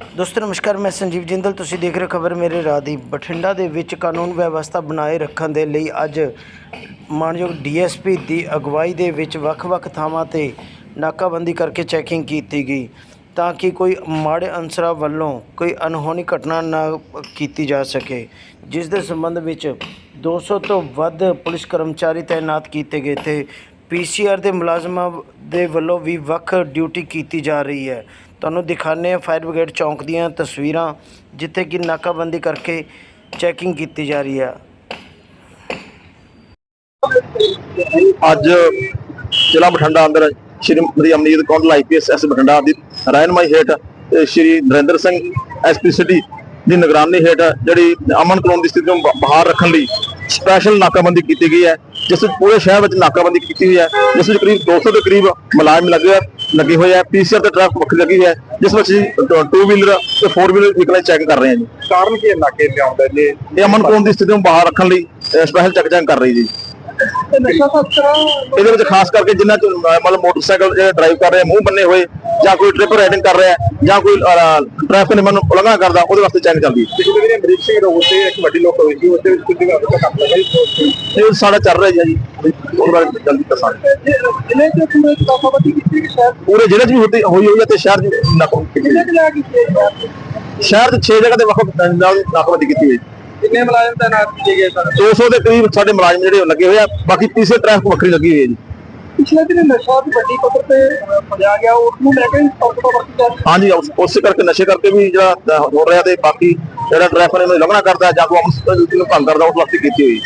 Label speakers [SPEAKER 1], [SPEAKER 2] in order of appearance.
[SPEAKER 1] ਦੋਸਤੋ, ਨਮਸਕਾਰ, ਮੈਂ ਸੰਜੀਵ ਜਿੰਦਲ। ਤੁਸੀਂ ਦੇਖ ਰਹੇ ਹੋ ਖਬਰ ਮੇਰੇ ਰਾਹ ਦੀ। ਬਠਿੰਡਾ ਦੇ ਵਿੱਚ ਕਾਨੂੰਨ ਵਿਵਸਥਾ ਬਣਾਏ ਰੱਖਣ ਦੇ ਲਈ ਅੱਜ ਮਾਨਯੋਗ ਡੀਐਸਪੀ ਦੀ ਅਗਵਾਈ ਦੇ ਵਿੱਚ ਵੱਖ-ਵੱਖ ਥਾਵਾਂ ਤੇ ਨਾਕਾਬੰਦੀ ਕਰਕੇ ਚੈਕਿੰਗ ਕੀਤੀ ਗਈ ਤਾਂ ਕਿ ਕੋਈ ਮਾੜੇ ਅਨਸਰਾਂ ਵੱਲੋਂ ਕੋਈ ਅਨਹੋਣੀ ਘਟਨਾ ਨਾ ਕੀਤੀ ਜਾ ਸਕੇ, ਜਿਸ ਦੇ ਸੰਬੰਧ ਵਿੱਚ 200 ਤੋਂ ਵੱਧ ਪੁਲਿਸ ਕਰਮਚਾਰੀ ਤਾਇਨਾਤ ਕੀਤੇ ਗਏ ਤੇ ਪੀਸੀਆਰ ਦੇ ਮੁਲਾਜ਼ਮਾਂ ਦੇ ਵੱਲੋਂ ਵੀ ਵੱਖ ਡਿਊਟੀ ਕੀਤੀ ਜਾ ਰਹੀ ਹੈ। ਤੁਹਾਨੂੰ ਦਿਖਾਣੇ ਆ ਫਾਇਰ ਬ੍ਰਿਗੇਡ ਚੌਂਕ ਦੀਆਂ ਤਸਵੀਰਾਂ, ਜਿੱਥੇ ਕਿ ਨਾਕਾਬੰਦੀ ਕਰਕੇ ਚੈਕਿੰਗ ਕੀਤੀ ਜਾ ਰਹੀ ਹੈ
[SPEAKER 2] ਅੱਜ ਜ਼ਿਲ੍ਹਾ ਬਠਿੰਡਾ ਅੰਦਰ ਸ਼੍ਰੀਮਤੀ ਅਮਨੀਤ ਕੌਂਡਲ ਆਈਪੀਐਸ ਐਸ ਬਠਿੰਡਾ ਦੀ ਰਹਿਨਮਾਈ ਹੇਠ, ਤੇ ਸ਼੍ਰੀ ਨਰਿੰਦਰ ਸਿੰਘ ਐਸਪੀ ਸਿਟੀ ਦੀ ਨਿਗਰਾਨੀ ਹੇਠ ਜਿਹੜੀ ਅਮਨ ਕਾਨੂੰਨ ਦੀ ਸਥਿਤੀ ਨੂੰ ਬ- ਰੱਖਣ ਲਈ ਸਪੈਸ਼ਲ ਨਾਕਾਬੰਦੀ ਕੀਤੀ ਗਈ ਹੈ, ਜਿਸ ਵਿੱਚ ਪੂਰੇ ਸ਼ਹਿਰ ਵਿੱਚ ਨਾਕਾਬੰਦੀ ਕੀਤੀ ਹੋਈ ਹੈ, ਜਿਸ ਵਿੱਚ ਕਰੀਬ 200 ਦੇ ਕਰੀਬ ਮੁਲਾਜ਼ਮ ਲੱਗੇ ਹੋਏ- ਲੱਗੇ ਹੋਏ ਆ ਪੀਸੀਆਰ ਤੇ ਟ੍ਰੈਫਿਕ ਵੱਖਰੀ ਲੱਗੀ ਹੈ ਜਿਸ ਵਿੱਚ 2 ਵੀਲਰ ਤੇ 4 ਵੀਲਰ ਵਹੀਕਲਾਂ ਚੈੱਕ ਕਰ ਰਹੇ ਹਾਂ ਜੀ।
[SPEAKER 3] ਕਾਰਨ ਕੀ ਹੈ ਨਾਕੇ ਤੇ ਆਉਂਦਾ ਜੀ
[SPEAKER 2] ਇਹ ਅਮਨ ਕਾਨੂੰਨ ਦੀ ਸਥਿਤੀ ਨੂੰ ਬਹਾਲ ਰੱਖਣ ਲਈ ਸਪੈਸ਼ਲ ਚੈੱਕ ਚੈੱਕ ਕਰ ਰਹੀ ਜੀ। ਇਹਦੇ ਵਿੱਚ ਖਾਸ ਕਰਕੇ ਜਿਨ੍ਹਾਂ ਮਤਲਬ ਮੋਟਰਸਾਈਕਲ ਜਿਹੜੇ ਡਰਾਈਵ ਕਰ ਰਹੇ ਆ, ਮੂੰਹ ਬੰਨੇ ਹੋਏ ਜਾਂ ਕੋਈ ਟ੍ਰਿਪ ਰਾਈਡਿੰਗ ਕਰ ਰਿਹਾ ਜਾਂ ਕੋਈ ਟ੍ਰੈਫਿਕ ਨਿਯਮਾਂ ਨੂੰ ਉਲੰਘਣਾ ਕਰਦਾ ਉਹਦੇ ਵਾਸਤੇ ਚੈੱਕ ਚੱਲਦੀ ਹੈ।
[SPEAKER 3] ਪਿਛਲੇ ਦਿਨ ਅਮਰੀਕ ਸਿੰਘ ਰੋਡ ਤੇ ਇੱਕ ਵੱਡੀ ਲੋਕ ਹੋਈ ਸੀ ਉਹਦੇ ਵਿੱਚ ਕੁਝ ਜਗ੍ਹਾ ਤੇ ਕੰਮ ਲੱਗਾ ਜੀ
[SPEAKER 2] ਇਹ ਸਾਡਾ ਚੱਲ ਰਿਹਾ ਜੀ ਉਹਦੇ ਬਾਰੇ ਜਲਦੀ ਦੱਸਾਂਗੇ।
[SPEAKER 3] ਜ਼ਿਲ੍ਹੇ ਚ ਪੂਰੇ ਕਾਫਾਬਤੀ ਕੀਤੀ ਕਿ ਸ਼ਹਿਰ
[SPEAKER 2] ਪੂਰੇ ਜ਼ਿਲ੍ਹੇ 'ਚ ਵੀ ਹੋਈ ਹੋਈ ਹੈ ਤੇ ਸ਼ਹਿਰ 'ਚ ਨਾਕਾਬੰਦੀ। ਸ਼ਹਿਰ 'ਚ 6 ਜਗ੍ਹਾ ਤੇ ਵੱਖ ਵੱਖ ਨਾਕਾਬੰਦੀ ਕੀਤੀ ਹੋਈ
[SPEAKER 3] ਕਿੰਨੇ ਮੁਲਾਜ਼ਮ ਤਾਇਨਾਤ ਕੀਤੇ ਗਏ ਸਰ?
[SPEAKER 2] 200 ਦੇ ਕਰੀਬ ਸਾਡੇ ਮੁਲਾਜ਼ਮ ਜਿਹੜੇ ਲੱਗੇ ਹੋਏ ਆ ਬਾਕੀ ਤੀਸਰੇ ਟ੍ਰੈਫਿਕ ਵੱਖਰੀ ਲੱਗੀ ਹੋਈ ਹੈ ਜੀ।
[SPEAKER 3] ਪਿਛਲੇ ਦਿਨ ਨਸ਼ਾ ਦੀ ਵੱਡੀ ਪੱਧਰ ਤੇ ਅਹ, ਫੜਿਆ ਗਿਆ ਉਸ ਨੂੰ ਲੈ ਕੇ ਸਖਤ ਤੋਂ
[SPEAKER 2] ਹਾਂਜੀ ਉਸ- ਉਸੇ ਕਰਕੇ ਨਸ਼ੇ ਕਰਕੇ ਵੀ ਜਿਹੜਾ ਅਹ, ਹੋ ਰਿਹਾ ਤੇ ਬਾਕੀ ਜਿਹੜਾ ਟ੍ਰੈਫਿਕ ਨੂੰ ਉਲੰਘਣਾ ਕਰਦਾ ਜਾਂ ਕੋਈ ਅਮਨ ਨੂੰ ਭੰਗ ਕਰਦਾ ਉਸ ਵਾਸਤੇ ਕੀਤੀ ਹੋਈ।